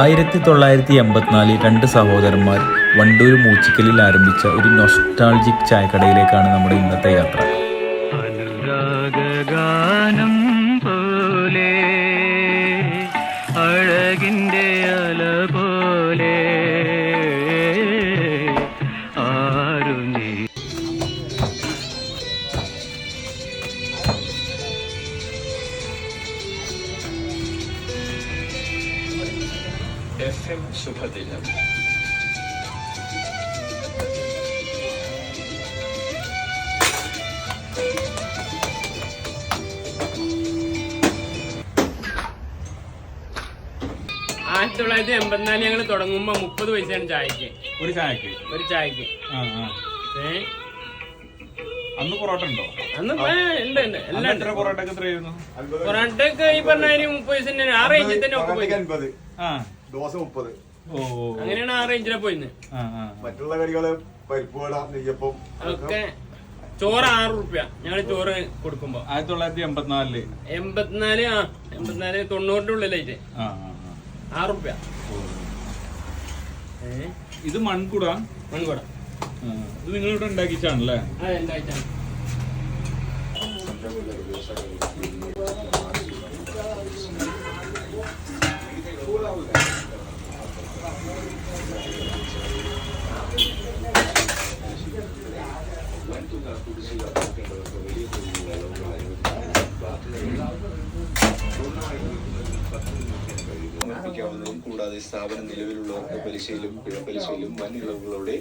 ആയിരത്തി തൊള്ളായിരത്തി എൺപത്തിനാലിൽ രണ്ട് സഹോദരന്മാർ വണ്ടൂർ മൂച്ചിക്കലിൽ ആരംഭിച്ച ഒരു നൊസ്റ്റാൾജിക് ചായക്കടയിലേക്കാണ് നമ്മുടെ ഇന്നത്തെ യാത്ര. ആയിരത്തി തൊള്ളായിരത്തി എൺപത്തിനാല് ഞങ്ങൾ തുടങ്ങുമ്പോ മുപ്പത് പൈസയാണ് ചായക്ക്. ഒരു ചായക്ക്? ഒരു ചായക്ക്. ഏ? അന്ന് പൊറോട്ട ഉണ്ടോ? അന്ന് ഉണ്ട് ഉണ്ട്. അന്ന് എല്ലാം എത്ര പൊറോട്ട എത്രയായിരുന്നു? പൊറാട്ടക്ക് ഈ പറഞ്ഞ മാതിരി മുപ്പത് പൈസ തന്നെ ആ റേഞ്ചിൽ തന്നെ ഒക്കെ പോയി. ആ. ദോശ മുപ്പത്. ഓ. അങ്ങനെയാണ് ആ റേഞ്ചിലെ പോയിന്ന്. ആ ആ മറ്റുള്ള കറികൾ പരിപ്പ് വട നെയ്യപ്പം ഒക്കെ ചോറ് ആറ് റുപ്യ ഞങ്ങൾ ചോറ് കൊടുക്കുമ്പോ. ആയിരത്തി തൊള്ളായിരത്തി എൺപത്തിനാലിൽ. എൺപത്തിനാല് ആ എൺപത്തിനാല് തൊണ്ണൂറിന്റെ ഉള്ളിലായിട്ട്. ആ ആ ആ. ആറ് റുപ്യ. ഏഹ് ഇത് മൺകുട? മൺകുട. ആ, ഇത് നിങ്ങൾ ഇവിടെ ഉണ്ടാക്കിച്ചാണല്ലേ എന്തായിട്ടാണ് കൂടാതെ സ്ഥാപനം നിലവിലുള്ളവർക്ക് പലിശയിലും പിഴപ്പലിശയിലും വൻ ഇളവുകളോടെ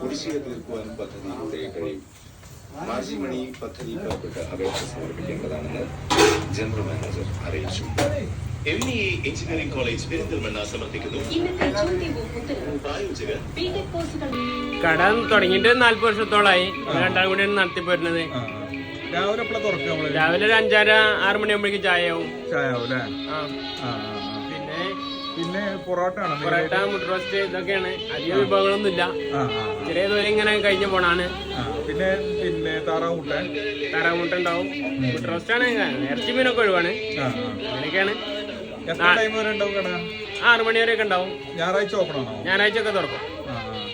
കുടിശ്ശിക തീർക്കുവാനും പദ്ധതിയിലൂടെ കഴിയും. മാർജി മണി പദ്ധതി പുറപ്പെട്ട് അപേക്ഷ സമർപ്പിക്കേണ്ടതാണെന്ന് ജനറൽ മാനേജർ അറിയിച്ചു. M E engineering college Perinthalmanna സമർപ്പിക്കുന്നു. പ്രായോജകർ. കട തുടങ്ങിയിട്ട് നാല്പത് വർഷത്തോളായി. രണ്ടാം കൂടി നടത്തി പോരുന്നത്. രാവിലെ രാവിലെ ഒരു അഞ്ചര ആറ് മണിയാകുമ്പോഴേക്കും ചായ ആവും ചായ ആവും അല്ലേ പിന്നെ പൊറോട്ട ആണ് പൊറോട്ട മുട്ട റോസ്റ്റ് ഇതൊക്കെയാണ്. അധിക വിഭവങ്ങളൊന്നും ഇല്ല. ചെറിയ ദൂരം ഇങ്ങനെ കഴിഞ്ഞു പോണാണ്. പിന്നെ പിന്നെ താറാവ് മുട്ട താറാമുട്ട ഉണ്ടാവും മുട്ട റോസ്റ്റ് ആണ്. ഇറച്ചി മീനൊക്കെ ഒഴിവാണ്. അങ്ങനെയൊക്കെയാണ്. എത്ര ടൈം വരെ ഉണ്ടാവും കട? ആറ് മണി വരെയൊക്കെ ഉണ്ടാവും. ഞായറാഴ്ച ഓപ്പൺ ആണോ? ഞായറാഴ്ച ഒക്കെ തുറക്കും.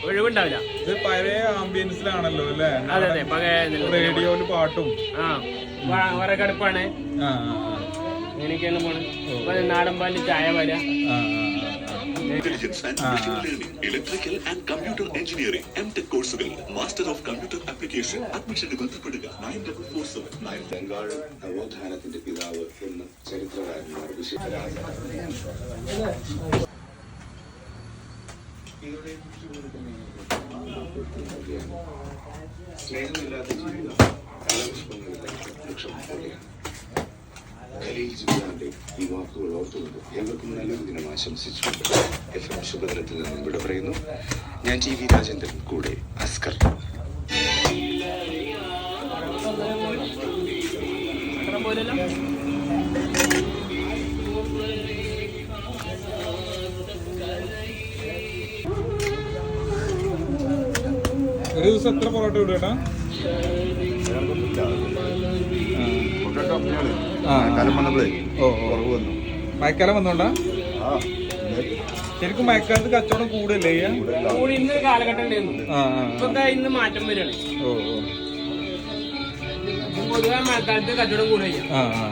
ഒഴിവുണ്ടാവില്ല. ഇത് പഴയ ആംബിയൻസിലാണല്ലോ അല്ലേ? അതെ അതെ റേഡിയോയിൽ പാട്ടും. ആ വിറകടുപ്പാണ് ആ. അങ്ങനെയൊക്കെയാണ് പോണത്. നാടൻ പാലിൽ ചായ വരാ. Intelligence and machine learning electrical and computer engineering M tech കോഴ്സുകൾ മാസ്റ്റർ ഓഫ് കമ്പ്യൂട്ടർ ആപ്ലിക്കേഷൻ അഡ്മിഷന് ബന്ധപ്പെടുക. Nine double four seven nine Bengal നവോത്ഥാനത്തിന്റെ പിതാവ് എന്ന് ചരിത്രകാരന്മാർ വിശേഷ സ്നേഹമില്ലാത്ത ജീവിതം ഫലപുഷ്പങ്ങളുടെ വൃക്ഷം പോലെയാണ് ഖലീൽ ജിബ്രാന്റെ ഈ വാക്കുകൾ ഓർത്തുകൊണ്ട് ഏവർക്കും നല്ലൊരു ദിനം ആശംസിച്ചുകൊണ്ട് എഫ് എം ശുഭദിനത്തിൽ നിന്നും ഇവിടെ പറയുന്നു. ഞാൻ ടി വി രാജേന്ദ്രൻ കൂടെ അസ്കർ. ഒരു ദിവസം എത്ര പൊറോട്ട വിടുകേട്ടാ ആ. കാലം വന്നപ്പോഴേ കുറവ് വന്നു. മഴക്കാലം വന്നോണ്ടാ? ആ ശരിക്കും മഴക്കാലത്ത് കച്ചവടം കൂടല്ലേ ചെയ്യാ കൂടി ഇന്നൊരു കാലഘട്ടം ഉണ്ടായിരുന്നു ഇന്ന് മാറ്റം വരികയാണ് ഓ ഓ. പൊതുവെ മഴക്കാലത്ത് കച്ചവടം കൂടുകയും ആ ആ.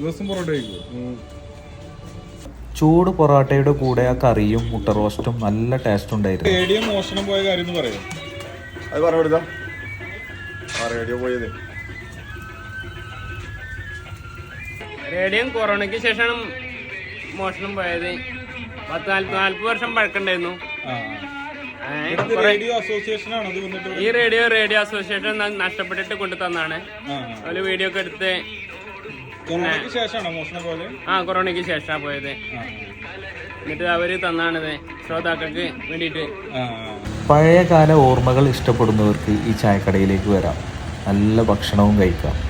ദിവസം പൊറോട്ട കഴിക്കുമോ ചൂട് പൊറോട്ടയുടെ കൂടെ ആ കറിയും മുട്ട റോസ്റ്റും നല്ല ടേസ്റ്റ് ഉണ്ടായിരുന്നു. റേഡിയോ മോഷണം പോയ കാര്യം എന്ന് പറയാം. അത് പറഞ്ഞു കൊടുക്കാം ആ റേഡിയോ പോയത്. റേഡിയം കൊറോണയ്ക്ക് ശേഷമാണ് മോഷണം പോയത്. പത്ത് നാല്പത് നാല്പത് വർഷം പഴക്കണ്ടായിരുന്നു ഈ റേഡിയോ റേഡിയോ അസോസിയേഷൻ നഷ്ടപ്പെട്ടിട്ട് കൊണ്ടു തന്നാണ് ആ. വീഡിയോ ഒക്കെ എടുത്ത് പോലെ ആ കൊറോണയ്ക്ക് ശേഷമാണ് പോയത്. എന്നിട്ട് അവർ തന്നാണിത്. ശ്രോതാക്കൾക്ക് വേണ്ടിയിട്ട്. പഴയകാല ഓർമ്മകൾ ഇഷ്ടപ്പെടുന്നവർക്ക് ഈ ചായക്കടയിലേക്ക് വരാം. നല്ല ഭക്ഷണവും കഴിക്കാം.